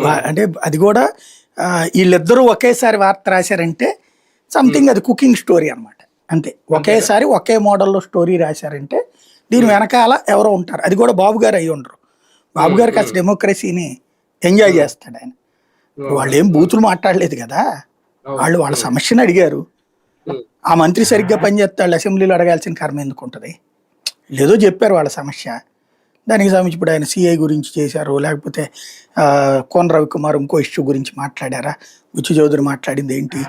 వా- అంటే అది కూడా వీళ్ళిద్దరూ ఒకేసారి వార్త రాశారంటే సంథింగ్ అది కుకింగ్ స్టోరీ అన్నమాట. అంతే. ఒకేసారి ఒకే మోడల్లో స్టోరీ రాశారంటే దీని వెనకాల ఎవరో ఉంటారు. అది కూడా బాబు గారు అయి ఉండరు. బాబు గారికి అసలు డెమోక్రసీని ఎంజాయ్ చేస్తాడు ఆయన. వాళ్ళు ఏం బూతులు మాట్లాడలేదు కదా. వాళ్ళు వాళ్ళ సమస్యను అడిగారు. ఆ మంత్రి సరిగ్గా పనిచేస్తాడు అసెంబ్లీలో అడగాల్సిన కర్మ ఎందుకు ఉంటుంది? లేదో చెప్పారు వాళ్ళ సమస్య. దానికి సంబంధించి ఇప్పుడు ఆయన సిఐ గురించి చేశారు లేకపోతే కోన రవికుమార్ ఇంకో ఇష్యూ గురించి మాట్లాడారా? బుచ్చి చౌదరి మాట్లాడింది ఏంటి?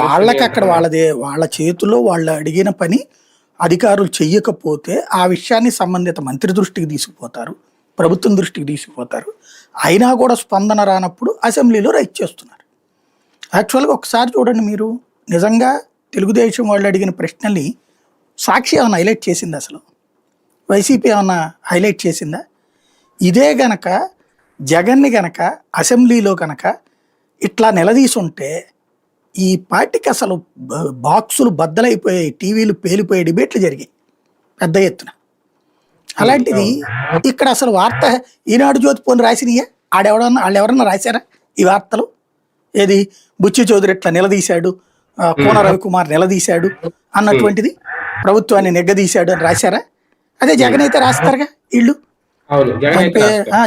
వాళ్ళకి అక్కడ వాళ్ళదే వాళ్ళ చేతిలో వాళ్ళు అడిగిన పని అధికారులు చెయ్యకపోతే ఆ విషయాన్ని సంబంధిత మంత్రి దృష్టికి తీసుకుపోతారు ప్రభుత్వం దృష్టికి తీసుకుపోతారు. అయినా కూడా స్పందన రానప్పుడు అసెంబ్లీలో రైట్ చేస్తున్నారు. యాక్చువల్గా ఒకసారి చూడండి మీరు నిజంగా తెలుగుదేశం వాళ్ళు అడిగిన ప్రశ్నల్ని సాక్షి ఏమైనా హైలైట్ చేసింది అసలు? వైసీపీ ఏమన్నా హైలైట్ చేసిందా? ఇదే గనక జగన్ని గనక అసెంబ్లీలో గనక ఇట్లా నిలదీసుంటే ఈ పార్టీకి అసలు బాక్సులు బద్దలైపోయాయి టీవీలు పేలిపోయే డిబేట్లు జరిగాయి పెద్ద ఎత్తున. అలాంటిది ఇక్కడ అసలు వార్త ఈనాడు జ్యోతి పోని రాసినయే? ఆడెవడన్నా వాళ్ళు ఎవరన్నా రాశారా ఈ వార్తలు? ఏది? బుచ్చి చౌదరి ఇట్లా నిలదీశాడు కోన రవికుమార్ నిలదీశాడు అన్నటువంటిది ప్రభుత్వాన్ని నెగ్గదీశాడు అని రాశారా? అదే జగన్ అయితే రాస్తారుగా అవును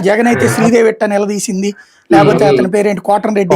జగన్ అయితే శ్రీదేవి ఇట్ట నిలదీసింది. లేకపోతే అతని పేరేంటి? కోటన్ రెడ్డి.